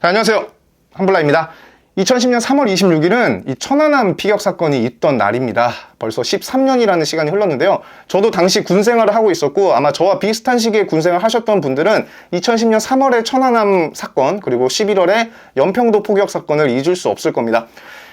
자, 안녕하세요. 한블라입니다. 2010년 3월 26일은 이 천안함 피격 사건이 있던 날입니다. 벌써 13년이라는 시간이 흘렀는데요. 저도 당시 군 생활을 하고 있었고 아마 저와 비슷한 시기에 군 생활 하셨던 분들은 2010년 3월에 천안함 사건 그리고 11월에 연평도 포격 사건을 잊을 수 없을 겁니다.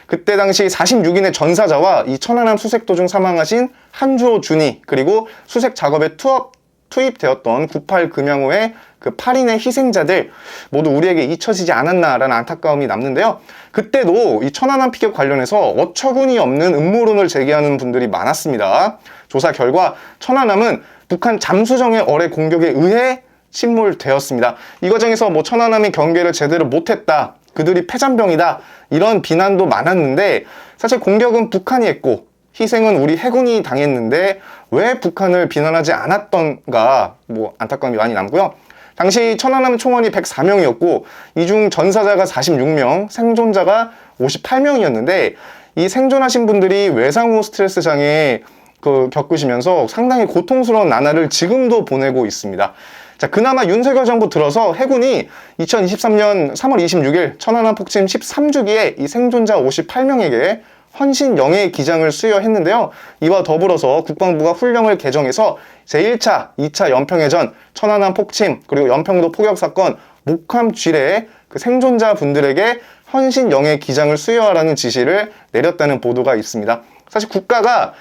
그때 당시 46인의 전사자와 이 천안함 수색 도중 사망하신 한주호 준이 그리고 수색 작업에 투업 투입되었던 98 금양호의 그 8인의 희생자들 모두 우리에게 잊혀지지 않았나라는 안타까움이 남는데요. 그때도 이 천안함 피격 관련해서 어처구니 없는 음모론을 제기하는 분들이 많았습니다. 조사 결과 천안함은 북한 잠수정의 어뢰 공격에 의해 침몰되었습니다. 이 과정에서 뭐 천안함이 경계를 제대로 못했다. 그들이 패잔병이다. 이런 비난도 많았는데 사실 공격은 북한이 했고 희생은 우리 해군이 당했는데 왜 북한을 비난하지 않았던가 뭐 안타까움이 많이 남고요. 당시 천안함 총원이 104명이었고 이 중 전사자가 46명, 생존자가 58명이었는데 이 생존하신 분들이 외상 후 스트레스 장애 그 겪으시면서 상당히 고통스러운 나날을 지금도 보내고 있습니다. 자, 그나마 윤석열 정부 들어서 해군이 2023년 3월 26일 천안함 폭침 13주기에 이 생존자 58명에게 헌신 영예 기장을 수여했는데요. 이와 더불어서 국방부가 훈령을 개정해서 제1차, 2차 연평해전, 천안함 폭침, 그리고 연평도 포격 사건, 목함 쥐례 그 생존자 분들에게 헌신 영예 기장을 수여하라는 지시를 내렸다는 보도가 있습니다. 사실 국가가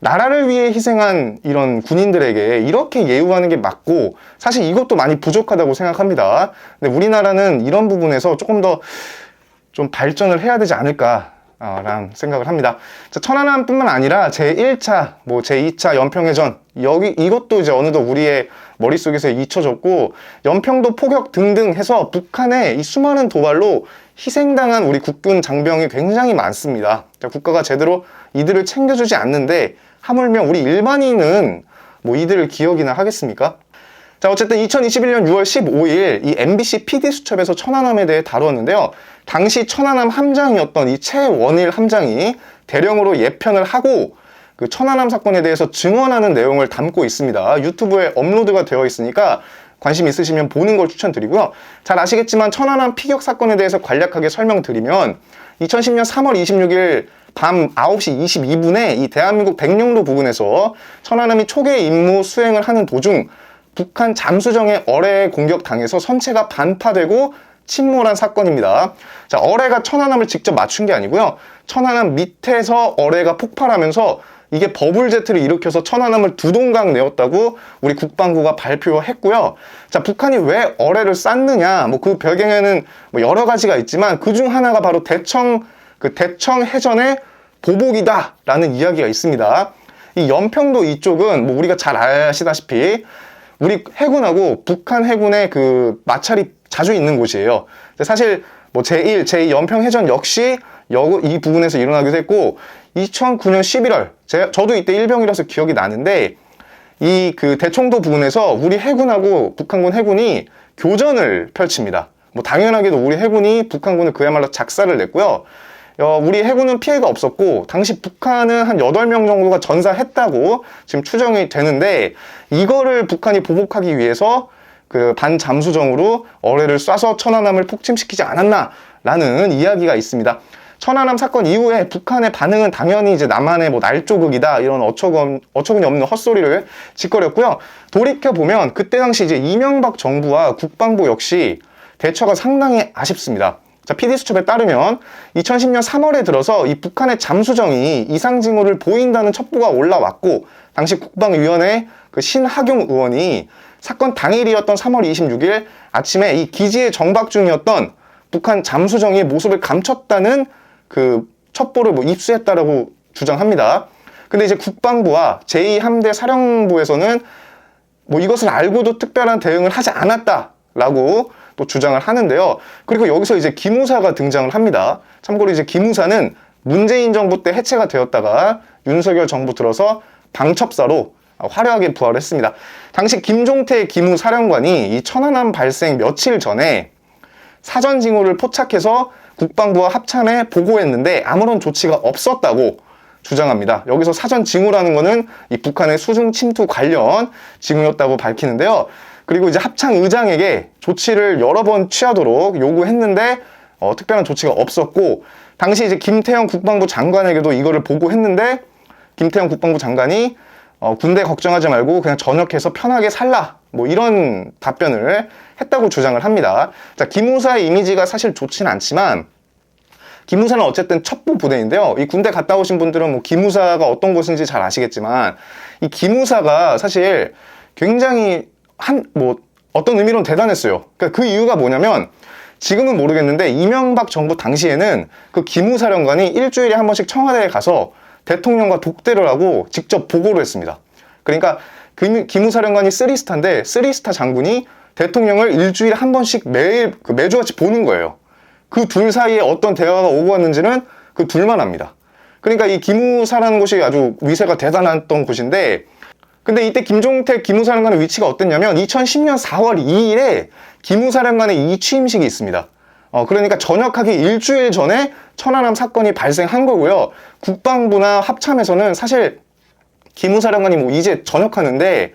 나라를 위해 희생한 이런 군인들에게 이렇게 예우하는 게 맞고 사실 이것도 많이 부족하다고 생각합니다. 근데 우리나라는 이런 부분에서 조금 더 좀 발전을 해야 되지 않을까 라는 생각을 합니다. 자, 천안함뿐만 아니라 제1차, 뭐 제2차 연평해전 여기 이것도 이제 어느덧 우리의 머릿속에서 잊혀졌고 연평도 포격 등등 해서 북한의 이 수많은 도발로 희생당한 우리 국군 장병이 굉장히 많습니다. 자, 국가가 제대로 이들을 챙겨주지 않는데 하물며 우리 일반인은 뭐 이들을 기억이나 하겠습니까? 자, 어쨌든 2021년 6월 15일 이 MBC PD 수첩에서 천안함에 대해 다루었는데요. 당시 천안함 함장이었던 이 최원일 함장이 대령으로 예편을 하고 그 천안함 사건에 대해서 증언하는 내용을 담고 있습니다. 유튜브에 업로드가 되어 있으니까 관심 있으시면 보는 걸 추천드리고요. 잘 아시겠지만 천안함 피격 사건에 대해서 간략하게 설명드리면 2010년 3월 26일 밤 9시 22분에 이 대한민국 백령도 부근에서 천안함이 초계 임무 수행을 하는 도중 북한 잠수정의 어뢰에 공격 당해서 선체가 반파되고 침몰한 사건입니다. 자, 어뢰가 천안함을 직접 맞춘 게 아니고요. 천안함 밑에서 어뢰가 폭발하면서 이게 버블 제트를 일으켜서 천안함을 두 동강 내었다고 우리 국방부가 발표했고요. 자, 북한이 왜 어뢰를 쐈느냐? 뭐 그 배경에는 뭐 여러 가지가 있지만 그 중 하나가 바로 대청 그 대청 해전의 보복이다라는 이야기가 있습니다. 이 연평도 이쪽은 뭐 우리가 잘 아시다시피 우리 해군하고 북한 해군의 그 마찰이 자주 있는 곳이에요. 사실 뭐 제1, 제2 연평해전 역시 이 부분에서 일어나기도 했고 2009년 11월 제, 저도 이때 일병이라서 기억이 나는데 이 그 대청도 부근에서 우리 해군하고 북한군 해군이 교전을 펼칩니다. 뭐 당연하게도 우리 해군이 북한군을 그야말로 작사를 냈고요. 어, 우리 해군은 피해가 없었고 당시 북한은 한 8명 정도가 전사했다고 지금 추정이 되는데 이거를 북한이 보복하기 위해서 그 반잠수정으로 어뢰를 쏴서 천안함을 폭침시키지 않았나라는 이야기가 있습니다. 천안함 사건 이후에 북한의 반응은 당연히 이제 남한의 뭐 날조극이다 이런 어처구니, 어처구니 없는 헛소리를 짓거렸고요. 돌이켜 보면 그때 당시 이제 이명박 정부와 국방부 역시 대처가 상당히 아쉽습니다. 자, PD수첩에 따르면 2010년 3월에 들어서 이 북한의 잠수정이 이상 징후를 보인다는 첩보가 올라왔고 당시 국방위원회 그 신하경 의원이 사건 당일이었던 3월 26일 아침에 이 기지에 정박 중이었던 북한 잠수정의 모습을 감췄다는 그 첩보를 뭐 입수했다라고 주장합니다. 근데 이제 국방부와 제2함대 사령부에서는 뭐 이것을 알고도 특별한 대응을 하지 않았다라고 또 주장을 하는데요. 그리고 여기서 이제 기무사가 등장을 합니다. 참고로 이제 기무사는 문재인 정부 때 해체가 되었다가 윤석열 정부 들어서 방첩사로 화려하게 부활했습니다. 당시 김종태 기무사령관이 이 천안함 발생 며칠 전에 사전 징후를 포착해서 국방부와 합참에 보고했는데 아무런 조치가 없었다고 주장합니다. 여기서 사전 징후라는 것은 이 북한의 수중 침투 관련 징후였다고 밝히는데요. 그리고 이제 합창 의장에게 조치를 여러 번 취하도록 요구했는데 어, 특별한 조치가 없었고 당시 이제 김태형 국방부 장관에게도 이거를 보고했는데 김태형 국방부 장관이 어, 군대 걱정하지 말고 그냥 전역해서 편하게 살라 뭐 이런 답변을 했다고 주장을 합니다. 자 김우사의 이미지가 사실 좋지는 않지만 김우사는 어쨌든 첩보 부대인데요. 이 군대 갔다 오신 분들은 뭐 김우사가 어떤 곳인지 잘 아시겠지만 이 김우사가 사실 굉장히 한 뭐 어떤 의미로는 대단했어요. 그러니까 그 이유가 뭐냐면 지금은 모르겠는데 이명박 정부 당시에는 그 기무사령관이 일주일에 한 번씩 청와대에 가서 대통령과 독대를 하고 직접 보고를 했습니다. 그러니까 그 기무사령관이 쓰리스타인데 쓰리스타 장군이 대통령을 일주일에 한 번씩 매일 그 매주같이 보는 거예요. 그 둘 사이에 어떤 대화가 오고 갔는지는 그 둘만 압니다. 그러니까 이 기무사라는 곳이 아주 위세가 대단했던 곳인데 근데 이때 김종택 기무사령관의 위치가 어땠냐면 2010년 4월 2일에 기무사령관의 이 취임식이 있습니다. 어, 그러니까 전역하기 일주일 전에 천안함 사건이 발생한 거고요. 국방부나 합참에서는 사실 기무사령관이 뭐 이제 전역하는데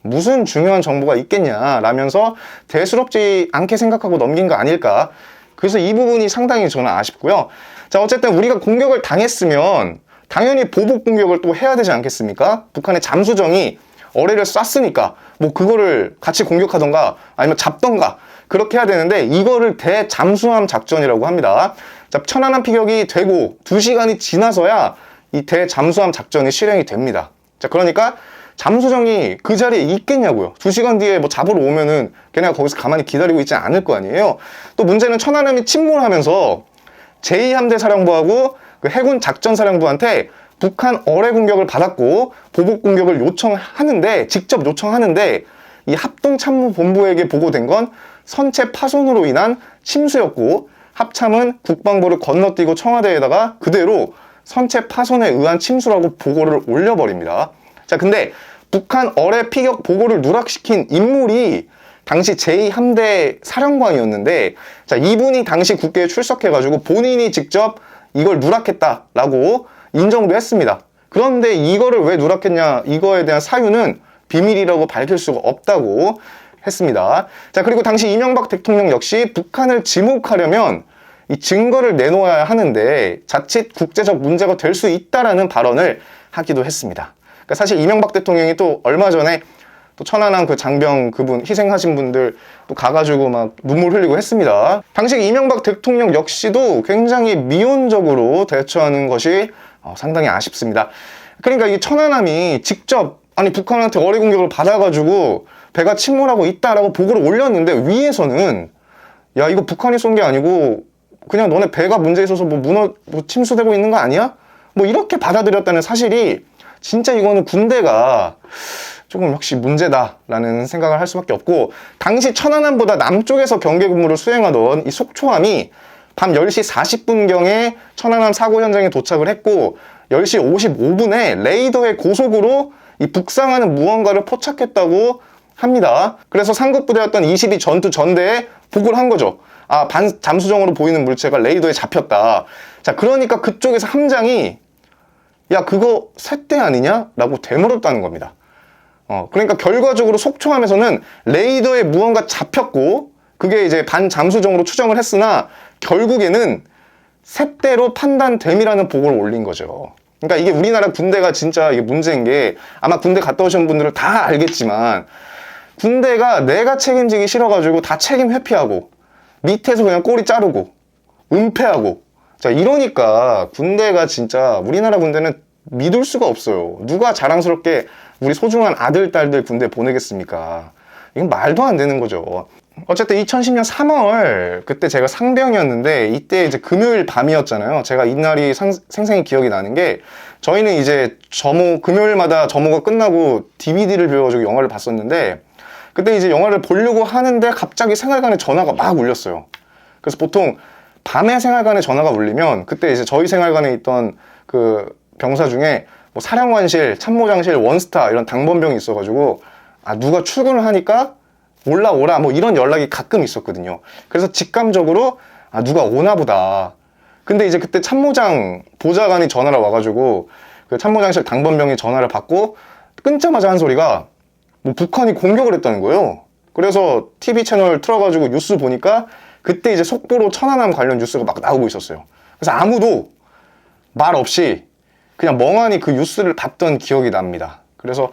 무슨 중요한 정보가 있겠냐라면서 대수롭지 않게 생각하고 넘긴 거 아닐까. 그래서 이 부분이 상당히 저는 아쉽고요. 자, 어쨌든 우리가 공격을 당했으면 당연히 보복 공격을 또 해야 되지 않겠습니까? 북한의 잠수정이 어뢰를 쐈으니까 뭐 그거를 같이 공격하던가 아니면 잡던가 그렇게 해야 되는데 이거를 대잠수함 작전이라고 합니다. 자, 천안함 피격이 되고 2시간이 지나서야 이 대잠수함 작전이 실행이 됩니다. 자, 그러니까 잠수정이 그 자리에 있겠냐고요. 2시간 뒤에 뭐 잡으러 오면은 걔네가 거기서 가만히 기다리고 있지 않을 거 아니에요. 또 문제는 천안함이 침몰하면서 제2함대 사령부하고 그 해군 작전사령부한테 북한 어뢰 공격을 받았고 보복 공격을 요청하는데 직접 요청하는데 이 합동참모본부에게 보고된 건 선체 파손으로 인한 침수였고 합참은 국방부를 건너뛰고 청와대에다가 그대로 선체 파손에 의한 침수라고 보고를 올려버립니다. 자, 근데 북한 어뢰 피격 보고를 누락시킨 인물이 당시 제2함대 사령관이었는데 자, 이분이 당시 국회에 출석해가지고 본인이 직접 이걸 누락했다라고 인정도 했습니다. 그런데 이거를 왜 누락했냐 이거에 대한 사유는 비밀이라고 밝힐 수가 없다고 했습니다. 자 그리고 당시 이명박 대통령 역시 북한을 지목하려면 이 증거를 내놓아야 하는데 자칫 국제적 문제가 될 수 있다라는 발언을 하기도 했습니다. 그러니까 사실 이명박 대통령이 또 얼마 전에 또 천안함 그 장병 그분 희생하신 분들 또 가가지고 막 눈물 흘리고 했습니다. 당시 이명박 대통령 역시도 굉장히 미온적으로 대처하는 것이 어, 상당히 아쉽습니다. 그러니까 이 천안함이 직접 아니 북한한테 어뢰 공격을 받아가지고 배가 침몰하고 있다라고 보고를 올렸는데 위에서는 야 이거 북한이 쏜 게 아니고 그냥 너네 배가 문제 있어서 뭐 문어 뭐 침수되고 있는 거 아니야? 뭐 이렇게 받아들였다는 사실이 진짜 이거는 군대가 조금 역시 문제다라는 생각을 할 수밖에 없고 당시 천안함보다 남쪽에서 경계 근무를 수행하던 이 속초함이 밤 10시 40분경에 천안함 사고 현장에 도착을 했고 10시 55분에 레이더의 고속으로 이 북상하는 무언가를 포착했다고 합니다. 그래서 상급부대였던 22 전투 전대에 보고를 한 거죠. 아, 반 잠수정으로 보이는 물체가 레이더에 잡혔다. 자, 그러니까 그쪽에서 함장이 야, 그거 셋대 아니냐? 라고 되물었다는 겁니다. 어, 그러니까 결과적으로 속초함에서는 레이더에 무언가 잡혔고 그게 이제 반잠수정으로 추정을 했으나 결국에는 셋대로 판단됨이라는 보고를 올린 거죠. 그러니까 이게 우리나라 군대가 진짜 이게 문제인 게 아마 군대 갔다 오신 분들은 다 알겠지만 군대가 내가 책임지기 싫어가지고 다 책임 회피하고 밑에서 그냥 꼬리 자르고 은폐하고 자 이러니까 군대가 진짜 우리나라 군대는 믿을 수가 없어요. 누가 자랑스럽게 우리 소중한 아들, 딸들 군대 보내겠습니까? 이건 말도 안 되는 거죠. 어쨌든 2010년 3월 그때 제가 상병이었는데 이때 이제 금요일 밤이었잖아요. 제가 이날이 상, 생생히 기억이 나는 게 저희는 이제 점호 금요일마다 점호가 끝나고 DVD를 빌려가지고 영화를 봤었는데 그때 이제 영화를 보려고 하는데 갑자기 생활관에 전화가 막 울렸어요. 그래서 보통 밤에 생활관에 전화가 울리면 그때 이제 저희 생활관에 있던 그 병사 중에 뭐 사령관실, 참모장실, 원스타 이런 당번병이 있어가지고 아 누가 출근을 하니까 올라오라 뭐 이런 연락이 가끔 있었거든요. 그래서 직감적으로 아 누가 오나 보다. 근데 이제 그때 참모장 보좌관이 전화를 와가지고 그 참모장실 당번병이 전화를 받고 끊자마자 한 소리가 뭐 북한이 공격을 했다는 거예요. 그래서 TV 채널 틀어가지고 뉴스 보니까 그때 이제 속보로 천안함 관련 뉴스가 막 나오고 있었어요. 그래서 아무도 말 없이 그냥 멍하니 그 뉴스를 봤던 기억이 납니다. 그래서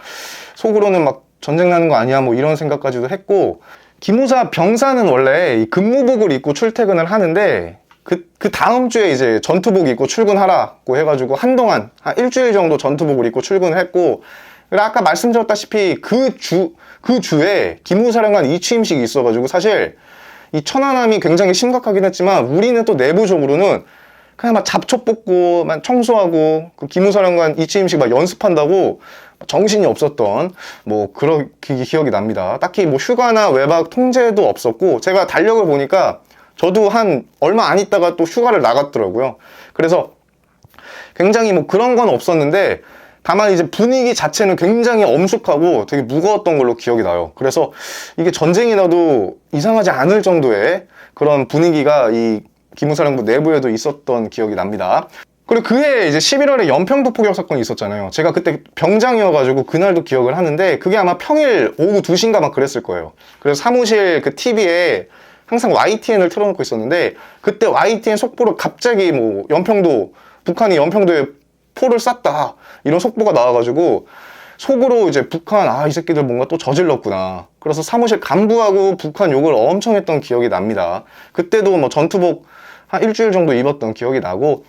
속으로는 막 전쟁 나는 거 아니야 뭐 이런 생각까지도 했고 기무사 병사는 원래 이 근무복을 입고 출퇴근을 하는데 그, 그 다음 주에 이제 전투복 입고 출근하라고 해가지고 한동안 한 일주일 정도 전투복을 입고 출근을 했고 아까 말씀드렸다시피 그 주, 그 주에 기무사령관 이취임식이 있어가지고 사실 이 천안함이 굉장히 심각하긴 했지만 우리는 또 내부적으로는 그냥 막 잡초 뽑고 막 청소하고 그 기무사령관 이취임식 막 연습한다고 정신이 없었던 뭐 그런 기- 기억이 납니다. 딱히 뭐 휴가나 외박 통제도 없었고 제가 달력을 보니까 저도 한 얼마 안 있다가 또 휴가를 나갔더라고요. 그래서 굉장히 뭐 그런 건 없었는데 다만 이제 분위기 자체는 굉장히 엄숙하고 되게 무거웠던 걸로 기억이 나요. 그래서 이게 전쟁이 나도 이상하지 않을 정도의 그런 분위기가 이 기무사령부 내부에도 있었던 기억이 납니다. 그리고 그해 이제 11월에 연평도 포격 사건이 있었잖아요. 제가 그때 병장이어가지고 그날도 기억을 하는데 그게 아마 평일 오후 2시인가 막 그랬을 거예요. 그래서 사무실 그 TV에 항상 YTN을 틀어놓고 있었는데 그때 YTN 속보로 갑자기 뭐 연평도 북한이 연평도에 포를 쐈다 이런 속보가 나와가지고 속으로 이제 북한 아 이 새끼들 뭔가 또 저질렀구나 그래서 사무실 간부하고 북한 욕을 엄청 했던 기억이 납니다 그때도 뭐 전투복 한 일주일 정도 입었던 기억이 나고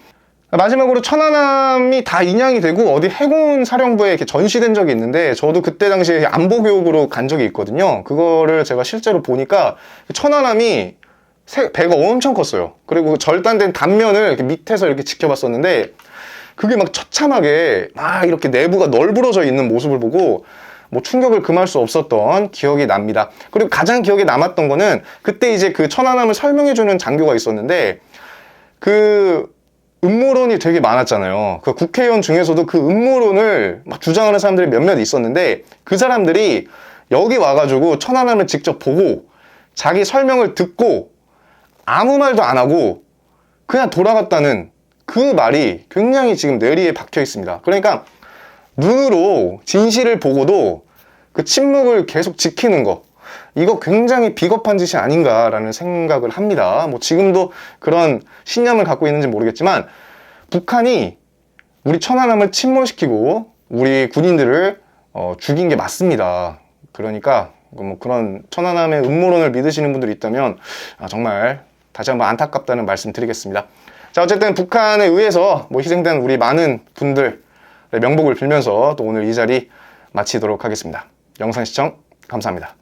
마지막으로 천안함이 다 인양이 되고 어디 해군 사령부에 이렇게 전시된 적이 있는데 저도 그때 당시에 안보 교육으로 간 적이 있거든요. 그거를 제가 실제로 보니까 천안함이 새- 배가 엄청 컸어요. 그리고 절단된 단면을 이렇게 밑에서 이렇게 지켜봤었는데 그게 막 처참하게 막 이렇게 내부가 널브러져 있는 모습을 보고 뭐 충격을 금할 수 없었던 기억이 납니다. 그리고 가장 기억에 남았던 거는 그때 이제 그 천안함을 설명해주는 장교가 있었는데 그 음모론이 되게 많았잖아요. 그 국회의원 중에서도 그 음모론을 막 주장하는 사람들이 몇몇 있었는데 그 사람들이 여기 와가지고 천안함을 직접 보고 자기 설명을 듣고 아무 말도 안 하고 그냥 돌아갔다는 그 말이 굉장히 지금 뇌리에 박혀 있습니다. 그러니까 눈으로 진실을 보고도 그 침묵을 계속 지키는 거. 이거 굉장히 비겁한 짓이 아닌가라는 생각을 합니다. 뭐 지금도 그런 신념을 갖고 있는지 모르겠지만 북한이 우리 천안함을 침몰시키고 우리 군인들을 어, 죽인 게 맞습니다. 그러니까 뭐 그런 천안함의 음모론을 믿으시는 분들이 있다면 아, 정말 다시 한번 안타깝다는 말씀 드리겠습니다. 자 어쨌든 북한에 의해서 뭐 희생된 우리 많은 분들의 명복을 빌면서 또 오늘 이 자리 마치도록 하겠습니다. 영상 시청 감사합니다.